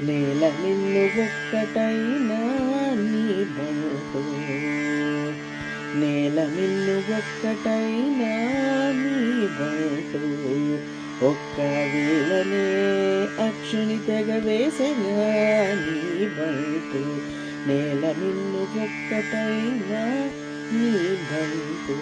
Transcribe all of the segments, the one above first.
నేల నిన్ను ఒక్కటైనా నీ బంటు నేల నిన్ను ఒక్కటైనా నీ బంటు ఒక్క వేళనే అక్షుని తెగ వేసగా నీ బంటు నేల నిన్ను ఒక్కటైనా నీ బంటు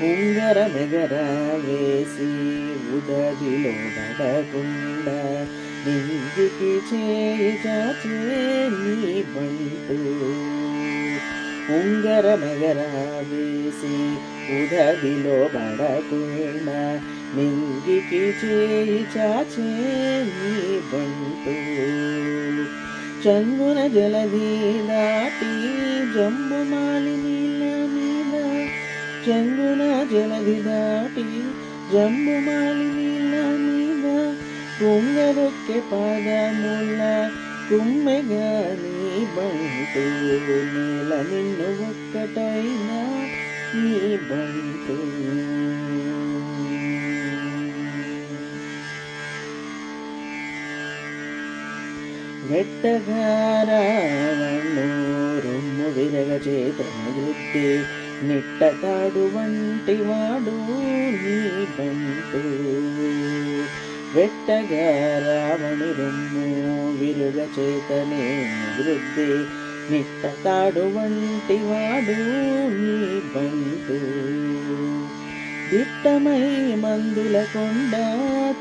ఉంగర మెగర వేసి ఉదదిలో నడకుండా నిందికి చేయి చాచే నీ బంటు. ఉంగర మెగర వేసి ఉదదిలో పడకుండా నిందికి చేయి చాచే నీ బంటు. చంగున జలధి దాటి జంబు మాలిని చంగున జలది దాటి జంబు మాలి నీళ్ళ మీద కుంగరొక్కె పాదముల కుమ్మెగా నీ బంటు నేల నిన్ను ఒక్కటైనా నీ బంటు వెట్టగారావణు రొమ్ము విరగ చేత వృద్ధి నిట్టతాడు వంటి వాడు నీ బంటు వెట్టగారావణి రొమ్ము విరుగ చేతనే వృద్ధి. నిట్టతాడు వంటి వాడు నీ బంటు. దిట్టమై మందుల కొండ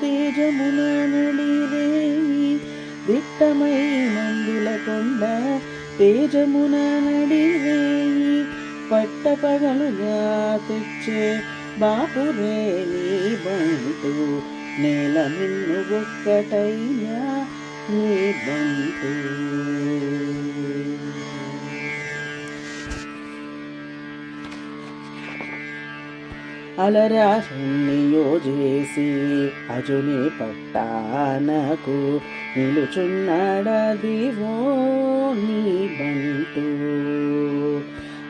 తేజమున నడిరేయి దిట్టమై మందుల కొండ తేజమున నడిరేయి పట్టపగలుగా తెచ్చే బాపురే నీ బంటు. నేల నిన్ను ఒక్కటైనా నీ బంటు. అలరాశన్నియో చేసి అజుని పట్టానకు నిలుచున్నాడదివో.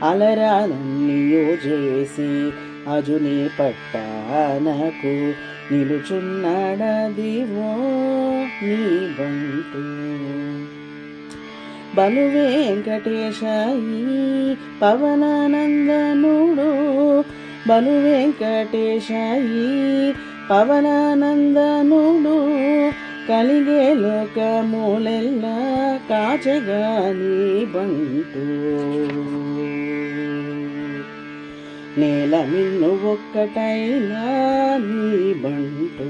అలరాలన్నీయో చేసి అజుని పట్టానకు నిలుచున్నడదివో నీ బంటు. బలు వెంకటేశాయి పవనానందనుడు. బలు వెంకటేశాయి పవనానందనుడు. కలిగే లోకములెల్ల కాచగాని బంటు. నేల మిన్ను ఒక్కటైనా నీ బంటూ.